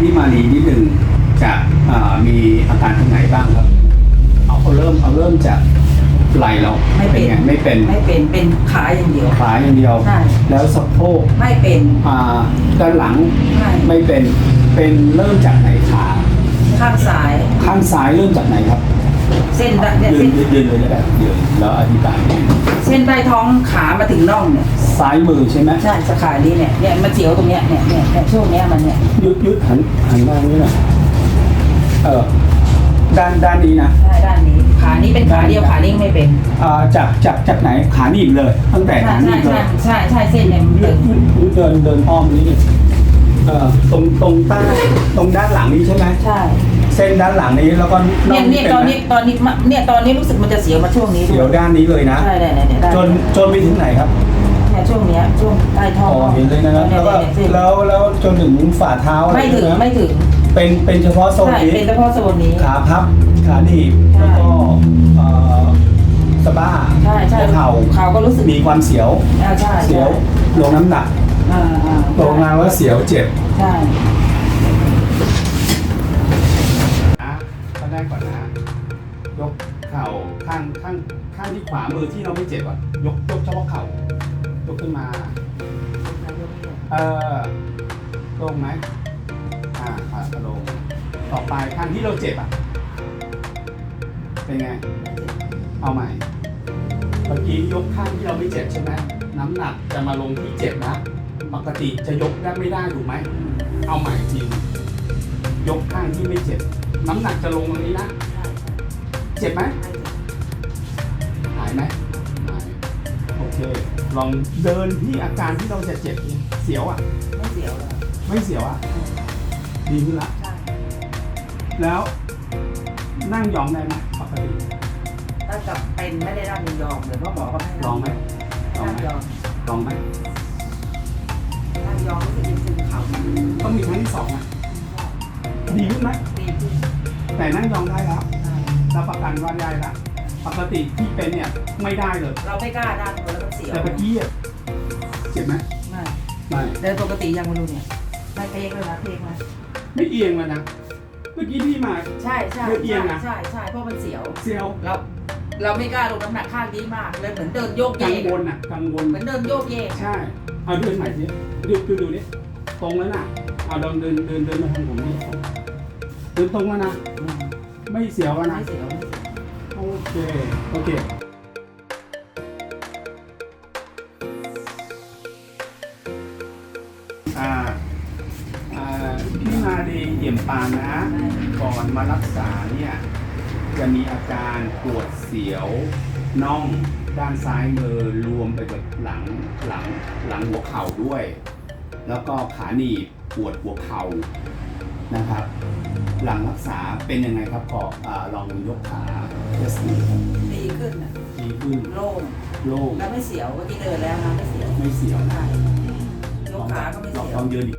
พี่มาลีนิดหนึ่งจะอ่ามีอาการทางไหนบ้างครับเอาเอาเริ่มเอาเริ่มจากไหล่เราไม่เป็นไงไม่เป็นไม่เป็นเป็นขาอย่างเดียวขาอย่างเดียวใช่แล้วสะโพกไม่เป็นอ่าด้านหลังไม่ไม่เป็นเป็นเริ่มจากไหนขาข้างซ้าย ข้างซ้ายเริ่มจากไหนครับ เส้นได้เนี่ยยืเส้นนยืนยืนเลยแล้วกันยืนแล้วอธิบายเส้นใต้ท้องขามาถึงน่องเนี่ยซ้ายมือใช่ไหมใช่สาขานี้เนี่ยเนี่ยมันเสียวตรงเนี้ยเนี่ยเนี่ยเนี่ยช่วงเนี้ยมันเนี่ยยุดยุดหันหันมาอย่างนี้หน่อยเออด้านด้านนี้นะใช่ด้านนี้ขานี้เป็นขาเดียวขานี้ไม่เป็นอ่าจากจากจากไหนขาหนีบเลย ตั้งแต่ใช่ขาหนีใช่บเลใช่ยใช่ใช่เส้นเนี่ยมันยืตึดงยืดยืดเดินเดินอ้อมนี้นี่เอ่อตรงตรงใต้ตรงด้านหลังนี้ใช่ไหม ใช่ เส้นด้านหลังนี้แล้วก็เนี่ยเนี่ยป็ตอนไหมนี้ตอนนี้มะเนี่ยตอนนี้รู้สึกมันจะเสียวมาช่วงนี้เดี๋ยวด้านนี้เลยนะ ใช่เนี่ยเนี่ยเนี่ยด้านจนจนไปถึงไหนครับเนี่ยช่วงเนี้ยช่วงใต้ท้องอ๋อเห็นเลยนะครับเนี่แล้ยวก็เนี่ยเส้นแล้วแล้วจนถึงฝ่าเท้าอะไรไม่ถึงนะไม่ถึงเป็นเป็นเฉพาะโซนใช่นี้ เป็นเฉพาะโซนนี้ ขาพับ ขาหนีบใช่ แล้วก็เอ่อสะบ้าใช่ใช่หัวเข่าเขาก็รู้สึกมีความเสียว อ่าใช่เสียวลงน้ำหนักอ่าอ่าลงมาว่าเสียวเจ็บ ใช่ ก็ได้ก่อนนะ ยกเข่าข้างข้างข้างที่ขวามือที่เราไม่เจ็บอะ ยกยกเฉพาะเข่ายกขึ้นมา เออลงไหมอ่าขาก็ลง ต่อไปข้างที่เราเจ็บอะ เป็นไง เอาใหม่ เมื่อกี้ยกข้างที่เราไม่เจ็บใช่ไหมน้ำหนักจะมาลงที่เจ็บนะ ปกติจะยกได้ไม่ได้ถูกไหม เอาใหม่ทียกข้างที่ไม่เจ็บ น้ำหนักจะลงตรงนี้นะ เจ็บไหมหายไหมหายโอเค ลองเดินที่อาการที่เราจะเจ็บเนี่ยเสียวอะ ไม่เสียวแล้วไม่เสียวอะ ดีขึ้นละใช่แล้วนั่งยองได้ไหมปกติถ้ากับเป็นไม่ได้รับยินยอมเลยเพราะหมอเขาไม่ให้ลองไหมลองนั่งไหมยอมลองไหมนั่งยอมรู้สึกยังซึมเข่าอยู่ต้องมีครั้งที่สองนะดีขึ้นไหมดีขึ้น แต่นั่งยองได้แล้วใช่รับประกันว่าได้ละปกติที่เป็นเนี่ยไม่ได้เลย เราไม่กล้านั่งเลยแล้วก็เสียวแต่เมื่อกี้อะเจ็บไหมไม่ไม่เดินปกติยังไม่รู้เนี่ยไม่เพกเลยนะเพกไหมไม่เอียงเลยนะเมื่อกี้พี่มา ใช่ใช่ไม่เอียงนะใช่ใช่เพราะมันเสียวเซียวเราเราไม่กล้าลงน้ำหนักข้างนี้มากเลยเหมือนเดินโยกเยกังกวลอะกังวลเหมือนเดินโยกเยกใช่เอาเดินใหม่สิดูดูดูนี่ตรงแล้วนะเอาลองเดินเดินเดินมาทางผมนี่ เดินตรงแล้วนะ ไม่เสียวแล้วนะ ไม่เสียว โอเค โอเคอ่าอ่าพี่มาดีเยี่ยมปานนะ ก่อนมารักษาเนี่ย จะมีอาการปวดเสียวน่องด้านซ้ายมือรวมไปกับหลังหลังหลังหัวเข่าด้วย แล้วก็ขาหนีบปวดหัวเข่านะครับ หลังรักษาเป็นยังไงครับก็อ่าลองยกขาเทสดูครับดีขึ้นอะดีขึ้นโล่งโล่งแล้วไม่เสียวเมื่อกี้เดินแล้วนะไม่เสียวไม่เสียวนะใช่ยกขาก็ไม่ลองเสียลวองยืนอีก